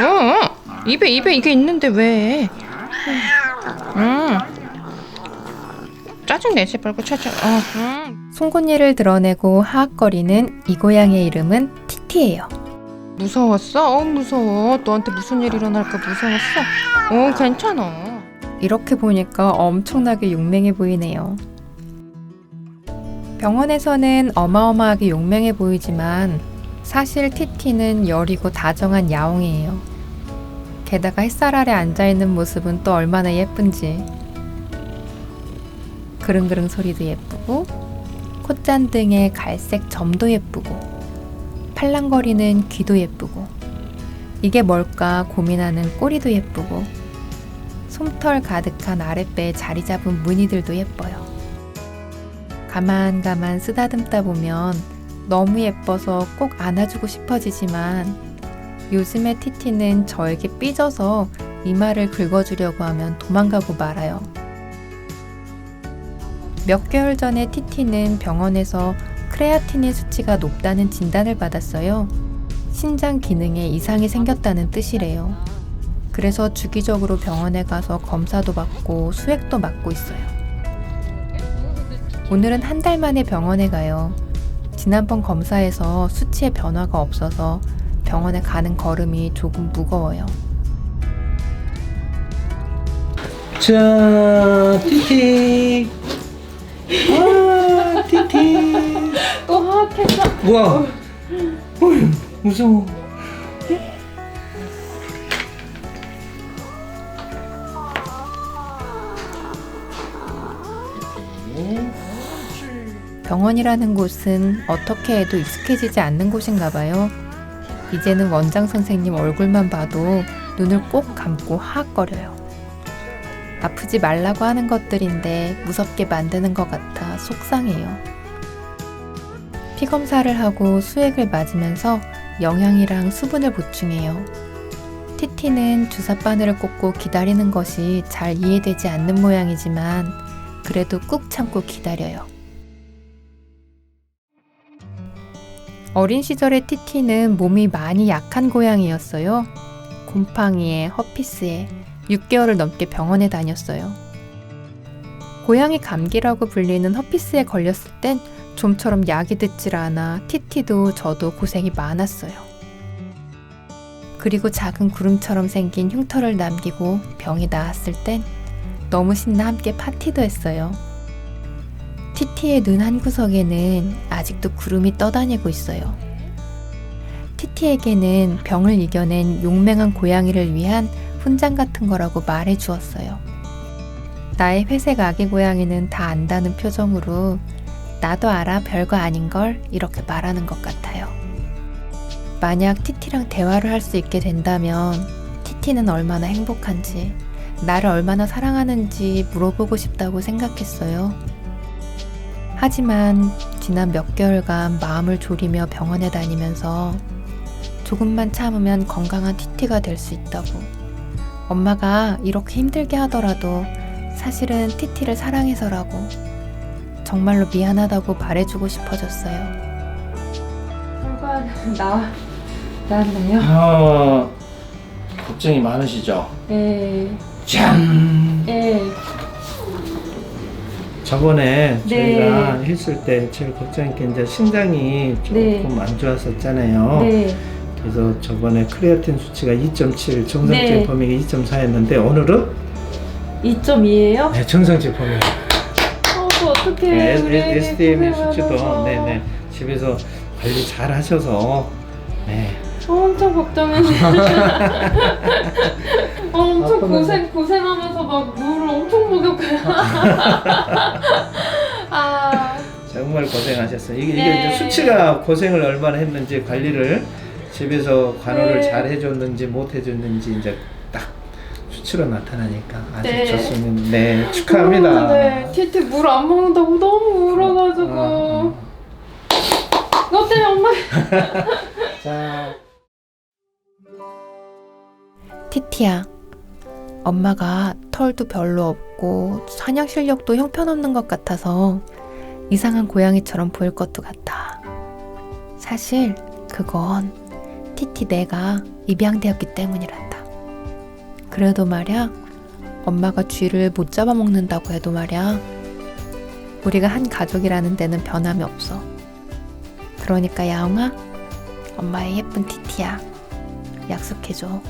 어, 입에 입에 이게 있는데 왜? 음. 짜증 내지 말고 차차. 어. 음. 송곳니를 드러내고 하악거리는 이 고양이의 이름은 티티예요. 무서웠어? 어 무서워. 너한테 무슨 일 일어날까 무서웠어? 어 괜찮아. 이렇게 보니까 엄청나게 용맹해 보이네요. 병원에서는 어마어마하게 용맹해 보이지만 사실 티티는 여리고 다정한 야옹이에요. 게다가 햇살 아래 앉아있는 모습은 또 얼마나 예쁜지. 그릉그릉 소리도 예쁘고 콧잔 등의 갈색 점도 예쁘고 팔랑거리는 귀도 예쁘고 이게 뭘까 고민하는 꼬리도 예쁘고 솜털 가득한 아랫배에 자리 잡은 무늬들도 예뻐요. 가만가만 쓰다듬다 보면 너무 예뻐서 꼭 안아주고 싶어지지만 요즘의 티티는 저에게 삐져서 이마를 긁어주려고 하면 도망가고 말아요. 몇 개월 전에 티티는 병원에서 크레아틴인 수치가 높다는 진단을 받았어요. 신장 기능에 이상이 생겼다는 뜻이래요. 그래서 주기적으로 병원에 가서 검사도 받고 수액도 맞고 있어요. 오늘은 한 달 만에 병원에 가요. 지난번 검사에서 수치에 변화가 없어서 병원에 가는 걸음이 조금 무거워요. 자, 티티. 아, 티티. 또 하악했어. 우와. 어휴, 무서워. 병원이라는 곳은 어떻게 해도 익숙해지지 않는 곳인가 봐요. 이제는 원장 선생님 얼굴만 봐도 눈을 꼭 감고 하악거려요. 아프지 말라고 하는 것들인데 무섭게 만드는 것 같아 속상해요. 피 검사를 하고 수액을 맞으면서 영양이랑 수분을 보충해요. 티티는 주사 바늘을 꽂고 기다리는 것이 잘 이해되지 않는 모양이지만 그래도 꾹 참고 기다려요. 어린 시절의 티티는 몸이 많이 약한 고양이였어요. 곰팡이에 허피스에 6개월을 넘게 병원에 다녔어요. 고양이 감기라고 불리는 허피스에 걸렸을 땐 좀처럼 약이 듣질 않아 티티도 저도 고생이 많았어요. 그리고 작은 구름처럼 생긴 흉터를 남기고 병이 나았을 땐 너무 신나 함께 파티도 했어요. 티티의 눈 한 구석에는 아직도 구름이 떠다니고 있어요. 티티에게는 병을 이겨낸 용맹한 고양이를 위한 훈장 같은 거라고 말해 주었어요. 나의 회색 아기 고양이는 다 안다는 표정으로 나도 알아 별거 아닌 걸 이렇게 말하는 것 같아요. 만약 티티랑 대화를 할 수 있게 된다면 티티는 얼마나 행복한지, 나를 얼마나 사랑하는지 물어보고 싶다고 생각했어요. 하지만 지난 몇 개월간 마음을 졸이며 병원에 다니면서 조금만 참으면 건강한 티티가 될 수 있다고. 엄마가 이렇게 힘들게 하더라도 사실은 티티를 사랑해서라고 정말로 미안하다고 말해주고 싶어졌어요. 결과 나 나왔나요? 아, 걱정이 많으시죠? 네. 짠! 네. 저번에 네. 저희가 했을 때 제일 걱정인 게 이제 신장이 조금 네. 안 좋았었잖아요. 네. 그래서 저번에 크레아틴 수치가 2.7, 정상적 네. 범위가 2.4였는데 오늘은 2점이에요? 네, 정상적 범위. 어, 저 어떡해. 네, SDM의 수치도. 네네 집에서 관리 잘 하셔서 네. 엄청 걱정했는데. 어, 엄청 고생 고생하면서 막 물을 엄청 목욕해요. 아, 정말 고생하셨어요. 이게, 네. 이게 이제 수치가 고생을 얼마나 했는지 관리를 집에서 관호를 네. 잘 해줬는지 못 해줬는지 이제 딱 수치로 나타나니까 아주 네. 좋습니다. 네 축하합니다. 음, 네, 티티 물 안 먹는다고 너무 울어가지고. 어, 어. 너 때문에 엄마. 자. 티티야, 엄마가 털도 별로 없 고 사냥 실력도 형편없는 것 같아서 이상한 고양이처럼 보일 것도 같아. 사실 그건 티티 내가 입양되었기 때문이란다. 그래도 말야, 엄마가 쥐를 못 잡아먹는다고 해도 말야, 우리가 한 가족이라는 데는 변함이 없어. 그러니까 야옹아, 엄마의 예쁜 티티야. 약속해줘.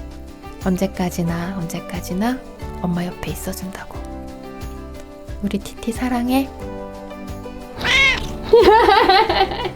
언제까지나, 언제까지나 엄마 옆에 있어준다고. 우리 티티 사랑해.